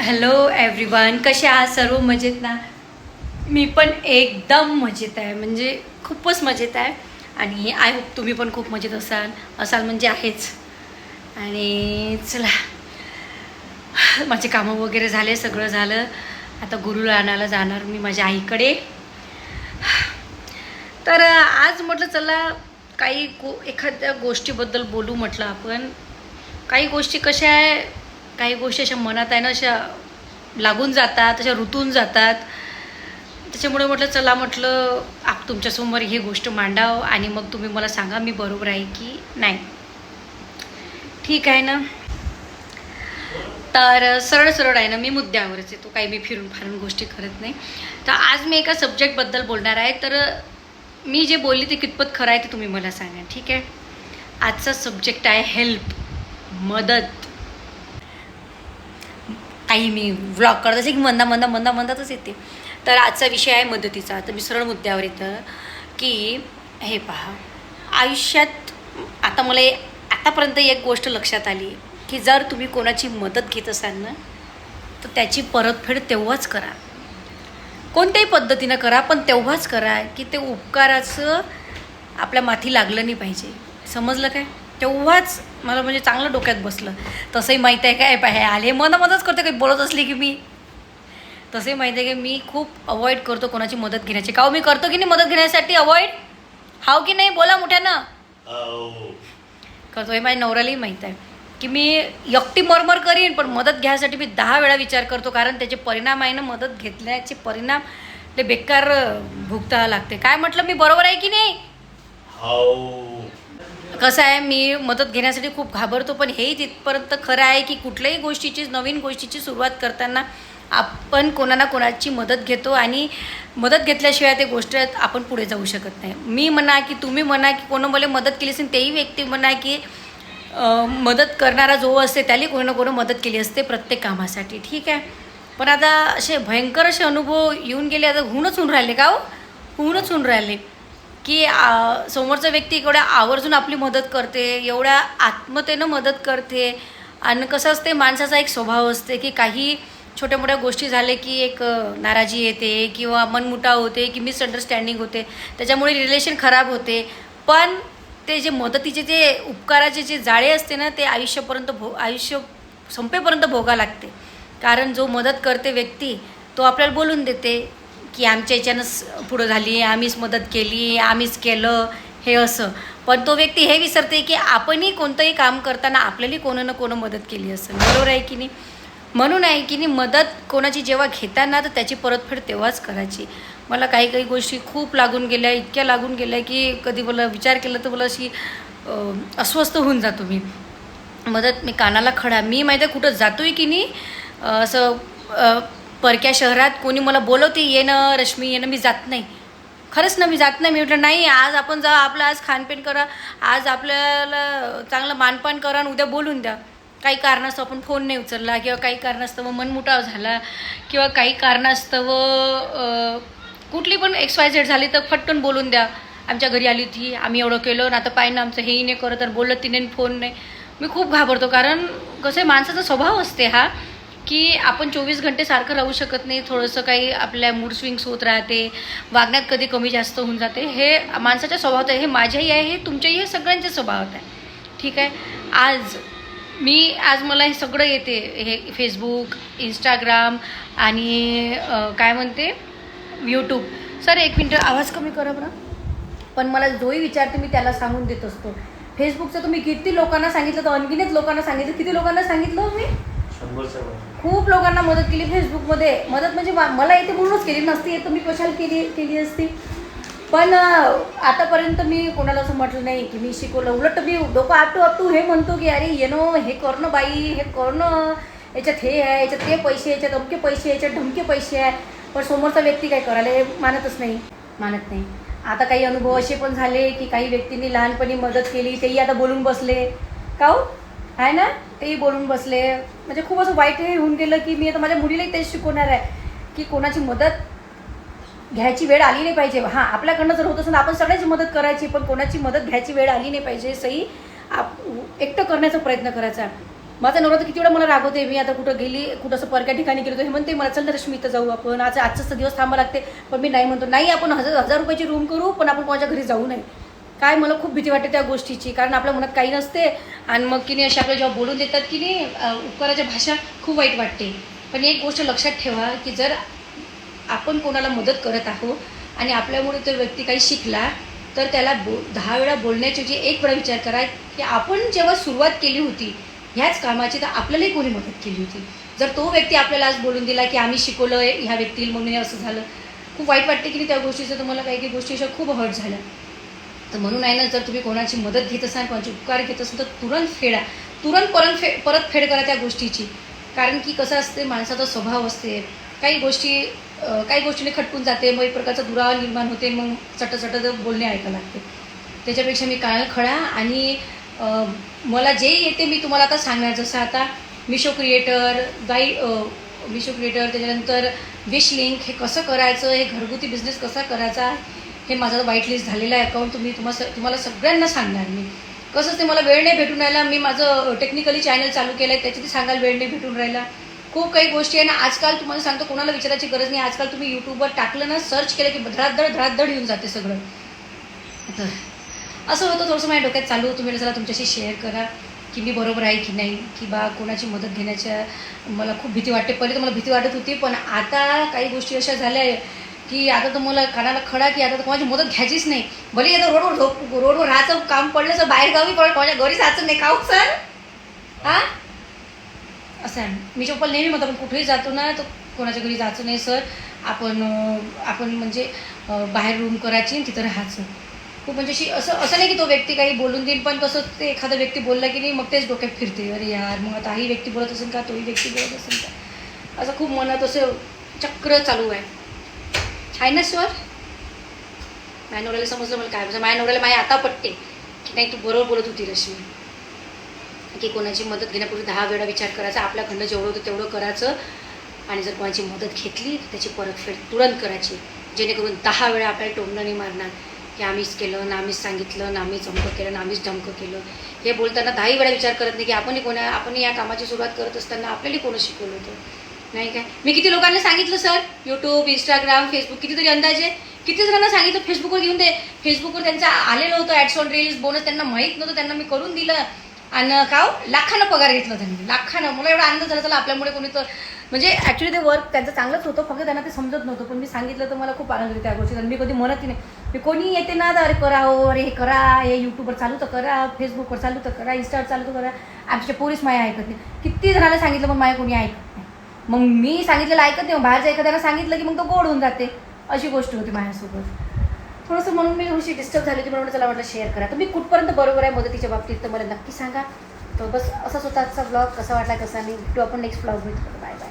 Hello everyone कसे आहात? सर्व मजेत ना? मी पण एकदम मजेत आहे. म्हणजे खूपच मजेत आहे. आणि आय होप तुम्ही पण खूप मजेत असाल. असाल म्हणजे आहेच. आणि चला. माझे कामं वगैरे झाले सगळं झालं. आता गुरुला आणायला जाणार मी माझ्या आईकडे. तर आज म्हटलं चला काही गो एखाद्या गोष्टीबद्दल बोलू म्हटलं आपण. काही गोष्टी कशा आहे? काही गोष्टी अशा मनात आहे ना अशा लागून जातात अशा ऋतून जातात. त्याच्यामुळे म्हटलं चला म्हटलं आप तुमच्यासमोर ही गोष्ट मांडाव आणि मग तुम्ही मला सांगा मी बरोबर आहे की नाही. ठीक आहे ना? तर सरळ सरळ आहे ना मी मुद्द्यावरच येतो. काही मी फिरून फारून गोष्टी करत नाही. तर आज मी एका सब्जेक्टबद्दल बोलणार आहे. तर मी जे बोलली ते कितपत खरं आहे ते तुम्ही मला सांगा. ठीक आहे? आजचा सब्जेक्ट आहे हेल्प मदत. काही मी व्लॉग करत असे की मंदा मंदा मंदा मंदातच येते. तर आजचा विषय आहे मदतीचा. तर मी सरळ मुद्द्यावर येतं की हे पहा. आयुष्यात आता मला आतापर्यंत एक गोष्ट लक्षात आली की जर तुम्ही कोणाची मदत घेत असाल ना तर त्याची परतफेड तेव्हाच करा. कोणत्याही पद्धतीनं करा पण तेव्हाच करा की ते उपकाराचं आपल्या माथी लागलं नाही पाहिजे. समजलं काय? तेव्हाच मला म्हणजे चांगलं डोक्यात बसलं. तसंही माहीत आहे काय पाहे आले. मना मदत करते काही बोलत असली की मी. तसंही माहीत आहे की मी खूप अवॉइड करतो कोणाची मदत घेण्याची. का हो, मी करतो की नाही मदत घेण्यासाठी अवॉइड हाव की नाही? बोला मोठ्यानं. करतो. हे माझ्या नवऱ्यालाही माहीत आहे की मी एकटी मरमर करीन पण मदत घ्यायसाठी मी दहा वेळा विचार करतो कारण त्याचे परिणाम आहे ना मदत घेतल्याचे परिणाम ते बेकार भुगता लागते. काय म्हटलं? मी बरोबर आहे की नाही? कसं आहे मी मदत घेण्यासाठी खूप घाबरतो पण हेही तिथपर्यंत खरं आहे की कुठल्याही गोष्टीची नवीन गोष्टीची सुरुवात करताना आपण कोणा ना कोणाची मदत घेतो आणि मदत घेतल्याशिवाय ते गोष्ट आपण पुढे जाऊ शकत नाही. मी म्हणा की तुम्ही म्हणा की कोणा मला मदत केली असेल तेही व्यक्ती म्हणा की मदत करणारा जो असते त्याला कोणी ना कोणी मदत केली असते प्रत्येक कामासाठी. ठीक आहे? पण आता असे भयंकर असे अनुभव येऊन गेले आता होऊनच होऊन राहिले का हो? होऊनच होऊन राहिले. की समोरचा व्यक्ती एवढ्या आवर्जून आपली मदत करते एवढ्या आत्मतेनं मदत करते. आणि कसं असते माणसाचा एक स्वभाव असते की काही छोट्या मोठ्या गोष्टी झाले की एक नाराजी येते किंवा मनमुटाव होते की मिसअंडरस्टँडिंग होते. त्याच्यामुळे रिलेशन खराब होते. पण ते जे मदतीचे जे उपकाराचे जे जाळे असते ना ते आयुष्यापर्यंत भो आयुष्य संपेपर्यंत भोगा लागते. कारण जो मदत करते व्यक्ती तो आपल्याला बोलून देते. की आमच्या याच्यानंच पुढं झाली आम्हीच मदत केली आम्हीच केलं हे असं. पण तो व्यक्ती हे विसरते की आपणही कोणतंही काम करताना आपल्यालाही कोणं ना कोणं मदत केली असं बरोबर आहे की नाही? म्हणून आहे की नाही मदत कोणाची जेव्हा घेताना तर त्याची परतफेड तेव्हाच करायची. मला काही काही गोष्टी खूप लागून गेल्या इतक्या लागून गेल्या की कधी मला विचार केला तर मला अशी अस्वस्थ होऊन जातो मी. मदत मी कानाला खडा. मी माहिती आहे कुठं जातोय की नाही? असं परक्या शहरात कोणी मला बोलवते येणं रश्मी येणं मी जात नाही. खरंच ना मी जात नाही. मी म्हटलं नाही आज आपण जा आपलं आज खानपिन करा आज आपल्याला चांगलं मानपान करा आणि उद्या बोलून द्या. काही कारणास्तव आपण फोन नाही उचलला किंवा काही कारणास्तव मनमुटाव झाला किंवा काही कारणास्तव कुठली पण एक्स वाय झेड झाली तर फटकन बोलून द्या. आमच्या घरी आली होती आम्ही एवढं केलं ना आता पाहिजे ना आमचं हेही नाही करत तर बोललं तिने फोन नाही. मी खूप घाबरतो कारण कसं आहे माणसाचा स्वभाव असते हा. की आपण चोवीस घंटे सारखं राहू शकत नाही थोडंसं काही आपल्या मूड स्विंग्स होत राहते वागण्यात कधी कमी जास्त होऊन जाते हे माणसाच्या स्वभावात आहे हे माझ्याही आहे हे तुमच्याही हे सगळ्यांच्या स्वभावात आहे. ठीक आहे? आज मी आज मला हे सगळं येते हे फेसबुक इंस्टाग्राम आणि काय म्हणते? यूट्यूब सर एक मिनटं आवाज कमी करा बरं. पण मला जोही विचारते मी त्याला सांगून देत असतो. फेसबुकचं तुम्ही किती लोकांना सांगितलं तर अनगिनत लोकांना सांगितलं किती लोकांना सांगितलं हो मी? खूप लोकांना मदत केली फेसबुकमध्ये. मदत म्हणजे मा- मला येते म्हणूनच केली नसती येतं मी कशाला केली केली असती? पण आतापर्यंत मी कोणाला असं म्हटलं नाही की मी शिकवलं. उलट मी डोकं आपटू आपटू हे म्हणतो की अरे येणं हे करणं बाई हे करणं. याच्यात हे आहे याच्यात ते पैसे याच्यात अमके पैसे याच्यात ढमके पैसे आहे. पण समोरचा व्यक्ती काय करायला हे मानतच नाही. मानत नाही. आता काही अनुभव असे पण झाले की काही व्यक्तींनी लहानपणी मदत केली तेही आता बोलून बसले. का हो? आहे ना? तेही बोलून बसले. म्हणजे खूप असं वाईट हे होऊन गेलं की मी आता माझ्या मुलीलाही तेच शिकवणार आहे की कोणाची मदत घ्यायची वेळ आली नाही पाहिजे. हां आपल्याकडनं जर होत असेल आपण सगळ्याची मदत करायची पण कोणाची मदत घ्यायची वेळ आली नाही पाहिजे सही आप एकटं करण्याचा प्रयत्न करायचा. माझा नवरा तर किती वेळा मला रागवते मी आता कुठं गेली कुठं असं परक्या ठिकाणी गेलो हे म्हणते मला चल रश्मी इथं जाऊ आपण. आज आजचाच दिवस थांबा लागते. पण मी नाही म्हणतो नाही आपण हजार हजार रुपयाची रूम करू पण आपण कोणाच्या घरी जाऊ नये. काय मला खूप भीती वाटते त्या गोष्टीची कारण आपल्या मनात काही नसते. आणि मग की नाही अशा आपल्याला जेव्हा बोलून देतात की नाही उपकाराच्या भाषा खूप वाईट वाटते. पण एक गोष्ट लक्षात ठेवा की जर आपण कोणाला मदत करत आहोत आणि आपल्यामुळे तो व्यक्ती काही शिकला तर त्याला बो दहा वेळा बोलण्याऐवजी एक वेळा विचार करा की आपण जेव्हा सुरुवात केली होती ह्याच कामाची तर आपल्यालाही कोणी मदत केली होती. जर तो व्यक्ती आपल्याला आज बोलून दिला की आम्ही शिकवलं ह्या व्यक्तीला म्हणून असं झालं खूप वाईट वाटते की नाही त्या गोष्टीचं. तुम्हाला काही काही गोष्टी अशा खूप हर्ट झाल्या. तर म्हणून आहे ना जर तुम्ही कोणाची मदत घेत असाल कोणाचे उपकार घेत असाल तर तुरंत फेडा. तुरंत परत फे परत फेड करा त्या गोष्टीची. कारण की कसं असते माणसाचा स्वभाव असते. काही गोष्टी काही गोष्टीने खटकून जाते मग एक प्रकारचा दुरावा निर्माण होते मग चट चट बोलणे ऐकायला लागते. त्याच्यापेक्षा मी काळ खडा आणि मला जे येते मी तुम्हाला आता सांगणार. जसं आता Meesho creator guide Meesho creator त्याच्यानंतर विश लिंक हे कसं करायचं हे घरगुती बिझनेस कसा करायचा हे माझा वाईट लिस्ट झालेलं आहे अकाउंट तुम्ही तुम्हाला तुम्हाला सगळ्यांना सांगणार मी. कसंच ते मला वेळ नाही भेटून राहिला मी माझं टेक्निकली चॅनल चालू केलं आहे त्याच्यात सांगायला वेळ नाही भेटून राहिला. खूप काही गोष्टी आहे ना आजकाल तुम्हाला सांगतो कोणाला विचारायची गरज नाही. आजकाल तुम्ही यूट्यूबवर टाकलं ना सर्च केलं की धडाधड धडाधड येऊन जाते सगळं. तर असं होतं थोडंसं माझ्या डोक्यात चालू तुम्ही जरा तुमच्याशी शेअर करा की मी बरोबर आहे की नाही की बा कोणाची मदत घेण्याच्या मला खूप भीती वाटते. पहिले तर मला भीती वाटत होती पण आता काही गोष्टी अशा झाल्या आहे की आता तर मला कानाला खडा की आता तर कोणाची मदत घ्यायचीच नाही. भले आता रोडवर झोप रोडवर राहायचं काम पडलं तर बाहेर गावी पडलं कोणाच्या घरी जायचं नाही. खाऊ सर? हां? असं आहे. मी चप्पल नेहमी म्हणतो आपण कुठेही जातो ना तर कोणाच्या घरी जायचं नाही सर. आपण आपण म्हणजे बाहेर रूम करायची आणि तिथं राहायचं. खूप म्हणजे अशी असं असं नाही की तो व्यक्ती काही बोलून देईल पण कसं ते एखादा व्यक्ती बोलला की नाही मग तेच डोक्यात फिरते. अरे यार मग आता ही व्यक्ती बोलत असेल का? तोही व्यक्ती बोलत असेल का? असं खूप मनात असं चक्र चालू आहे. आहे ना सर माझ्या नवऱ्याला समजलं मला काय म्हणजे माझ्या नवऱ्याला माझ्या आता पटते. की नाही तू बरोबर बोलत होती रश्मी. की कोणाची मदत घेण्यापूर्वी दहा वेळा विचार करायचा आपल्याकडनं जेवढं होतं तेवढं करायचं. आणि जर कोणाची मदत घेतली तर त्याची परतफेड तुरंत करायची. जेणेकरून दहा वेळा आपल्याला टोमणं नाही मारणार. की आम्हीच केलं ना आम्हीच सांगितलं ना आम्हीच अमकं केलं ना आम्हीच डमकं केलं. हे बोलताना दहाही वेळा विचार करत नाही की आपणही कोणा आपण या कामाची सुरुवात करत असताना आपल्याला कोणं शिकवलं होतं. नाही काय? मी किती लोकांना सांगितलं सर यूट्यूब इंस्टाग्राम फेसबुक कितीतरी अंदाजे. किती जणांना सांगितलं फेसबुकवर घेऊन दे. फेसबुकवर त्यांचं आलेलं होतं ॲड्स ऑन रील्स बोनस त्यांना माहीत नव्हतं त्यांना मी करून दिलं. आणि का हो? लाखानं पगार घेतला त्यांनी. लाखानं. मला एवढा आनंद झाला चला आपल्यामुळे कोणी तर म्हणजे ॲक्च्युली ते वर्क त्यांचं चांगलंच होतं फक्त त्यांना ते समजत नव्हतं. पण मी सांगितलं तर मला खूप आनंद त्या गोष्टी मी कधी म्हणत नाही. मी कोणी येते ना तर अरे करा हो अरे हे करा हे यूट्यूबवर चालू तर करा फेसबुकवर चालू तर करा इंस्टावर चालू तर करा. आमच्या पोलीस माया ऐकत नाही. किती जणांना सांगितलं पण माया कोणी ऐकत मग मी सांगितलेलं ऐकत नाही बाहेरच्या एखाद्याला सांगितलं की मग तो गोड होऊन जाते. अशी गोष्ट होती माझ्यासोबत. थोडंसं म्हणून मी थोडीशी डिस्टर्ब झाली होती म्हणून चला म्हटलं शेअर करा. तुम्ही कुठपर्यंत बरोबर आहे मदतीच्या बाबतीत तर मला नक्की सांगा. तर बस असाच होता आजचा ब्लॉग कसा वाटला कसा नाही भेटू आपण नेक्स्ट ब्लॉग भेटतो बाय बाय